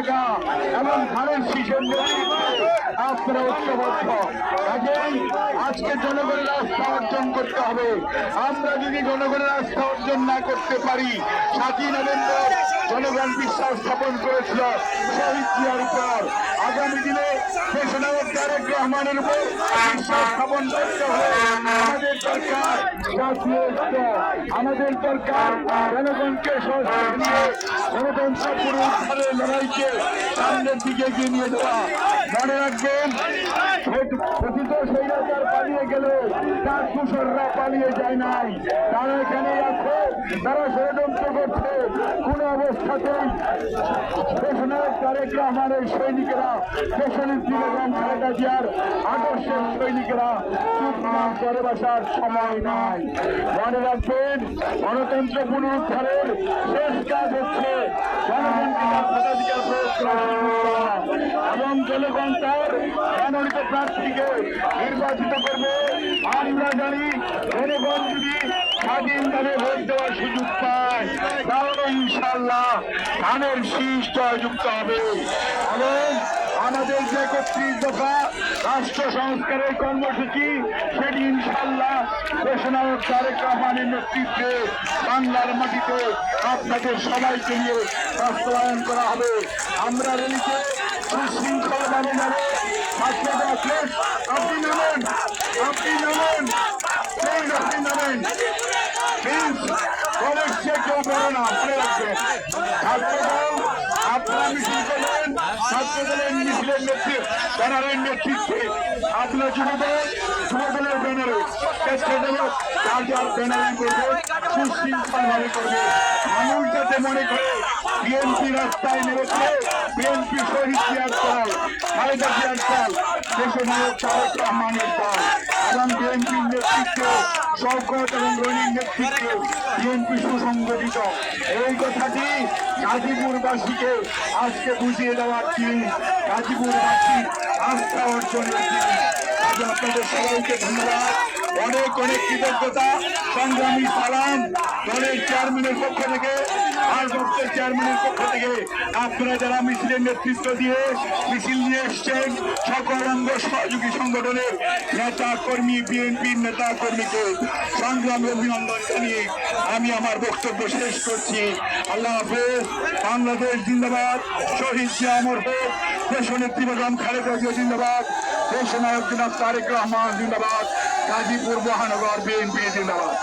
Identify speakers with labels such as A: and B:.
A: টাকা এবং ধানের শীষের আপনারা ঐক্যবদ্ধ। কাজেই আজকে জনগণের আস্থা অর্জন করতে হবে। আমরা যদি জনগণের আস্থা অর্জন না করতে পারি, সাতই নভেম্বর জনগণ বিশ্বাস স্থাপন করেছিল শহীদ জিয়ার উপর। আগামী দিনে দেশনায়ক তারেক রহমানের উপর বিশ্বাস স্থাপন করতে হবে। আমাদের দরকার জনগণকে নিয়ে গণতন্ত্র লড়াইকে সামনের দিকে এগিয়ে নিয়ে যাওয়া। মনে রাখবেন পালিয়ে গেলে তার কুশলরা পালিয়ে যায় নাই। তারা এখানেই আছে, তারা ষড়যন্ত্র করছে। কোন অবস্থাতেই তারেক রহমানের সৈনিকেরা দেশনেত্রী বেগম খালেদা জিয়ার আদর্শের সৈনিকেরা, চুপ না বসার সময় নাই। মনে রাখবেন, গণতন্ত্র পুনরুদ্ধারের শেষ কাজ হচ্ছে জনগণকে ভোটাধিকার প্রয়োগ করা এবং জনগণ মনোনীত প্রার্থীকে নির্বাচিত করবে। আমরা জানি, জনগণ যদি স্বাধীনভাবে ভোট দেওয়ার সুযোগ পায়। তাহলে ইনশাল্লাহ ধানের শীষ জয়যুক্ত হবে। আমাদের যে একত্রিশ দফা রাষ্ট্র সংস্কারের কর্মসূচি, সেটি ইনশাল্লাহ দেশনায়ক তারেক রহমানের নেতৃত্বে বাংলার মাটিতে আপনাদের সবাইকে নিয়ে বাস্তবায়ন করা হবে। আমরা রেলিতে সুশৃঙ্খল ছাত্ররা শেষ আপনি নামেন আপনি নামেন প্লিজ আপনি নামেন প্লিজ প্রবেশে কেউ বড় না মনে রাখবেন ছাত্রদল আপনারা মিছিল করবেন ছাত্রদলের মিছিলের নেতৃত্বে ব্যানারের নেতৃত্বে আপনার যুবদল যুবদলের ব্যানারে যার যার ব্যানারে করবে সুশৃঙ্খল করবে মানুষ যাতে মনে করে বিএনপি রাস্তায় নেমেছে বিএনপি শহীদ জিয়ার দল খালেদা জিয়ার দল দেশের নায়ক তারেক রহমানের দল এবং বিএনপির নেতৃত্বে, শওকত এবং রনির নেতৃত্বে বিএনপি সুসংগঠিত। এই কথাটি গাজীপুরবাসীকে আজকে বুঝিয়ে দেওয়ার দিন। গাজীপুরবাসীর আস্থা অর্জনের দিন। ধন্যবাদ। অনেক অনেক কৃতজ্ঞতা। সংগ্রামী সালাম দলের চেয়ারম্যানের পক্ষ থেকে ভারপ্রাপ্তের চেয়ারম্যানের পক্ষ থেকে। আপনারা যারা মিছিলের নেতৃত্ব দিয়ে মিছিল নিয়ে এসছেন, সকল সংগঠনের নেতা কর্মী, বিএনপির নেতা কর্মীকে সংগ্রামী অভিনন্দন জানিয়ে আমি আমার বক্তব্য শেষ করছি। আল্লাহ হাফেজ, বাংলাদেশ জিন্দাবাদ, শহীদ জিয়া অমর হোক, দেশনেত্রী বেগম খালেদা জিন্দাবাদ। দেশ নায়ক জনাব তারেক রহমান জিন্দাবাদ গাজীপুর মহানগর বিএনপি জিন্দাবাদ